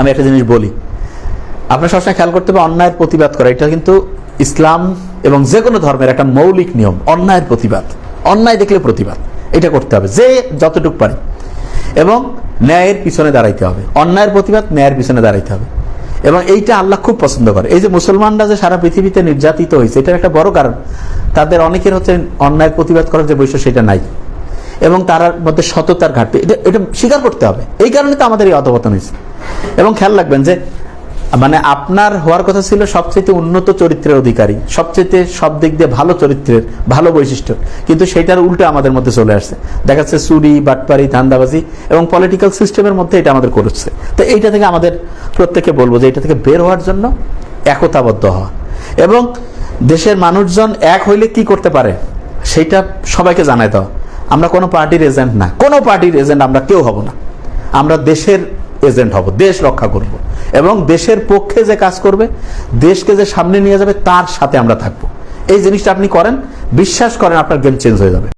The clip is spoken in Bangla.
আমি একটা জিনিস বলি। আপনার সবসময় খেয়াল করতে হবে অন্যায়ের প্রতিবাদ করা। এটা কিন্তু ইসলাম এবং যে কোনো ধর্মের একটা মৌলিক নিয়ম। অন্যায়ের প্রতিবাদ। অন্যায় দেখলে প্রতিবাদ। এটা করতে হবে। যে যতটুকু পারে। এবং ন্যায়ের পিছনে দাঁড়াইতে হবে। অন্যায়ের প্রতিবাদ ন্যায়ের পিছনে দাঁড়াইতে হবে। এবং এইটা আল্লাহ খুব পছন্দ করে। এই যে মুসলমানরা যে সারা পৃথিবীতে নির্যাতিত হয়েছে, এটার একটা বড় কারণ। তাদের অনেকের হচ্ছে অন্যায়ের প্রতিবাদ করার যে বৈশ্য সেটা নাই। এবং তার মধ্যে সততার ঘাটতি। এটা স্বীকার করতে হবে। এই কারণে তো আমাদের এই অধপতন হয়েছে। এবং খেয়াল রাখবেন যে মানে আপনার হওয়ার কথা ছিল সবচেয়ে উন্নত চরিত্রের অধিকারী। সবচেয়ে সব দিক দিয়ে ভালো চরিত্রের, ভালো বৈশিষ্ট্য। কিন্তু সেটার উল্টো আমাদের মধ্যে চলে আসছে। দেখা যাচ্ছে চুরি, বাটপারি, ধান্দাবাজি এবং পলিটিক্যাল সিস্টেমের মধ্যে এটা আমাদের করছে। তো এইটা থেকে আমাদের প্রত্যেকে বলব যে এটা থেকে বের হওয়ার জন্য একতাবদ্ধ হওয়া। এবং দেশের মানুষজন এক হইলে কি করতে পারে সেটা সবাইকে জানাই দেওয়া আমরা কোনো পার্টির এজেন্ট না। কোনো পার্টির এজেন্ট আমরা কেউ হব না। আমরা দেশের এজেন্ট হব, দেশ রক্ষা করব। এবং দেশের পক্ষে যে কাজ করবে, দেশকে যে সামনে নিয়ে যাবে, তার সাথে আমরা থাকব। এই জিনিসটা আপনি করেন, বিশ্বাস করেন আপনার গেম চেঞ্জ হয়ে যাবে।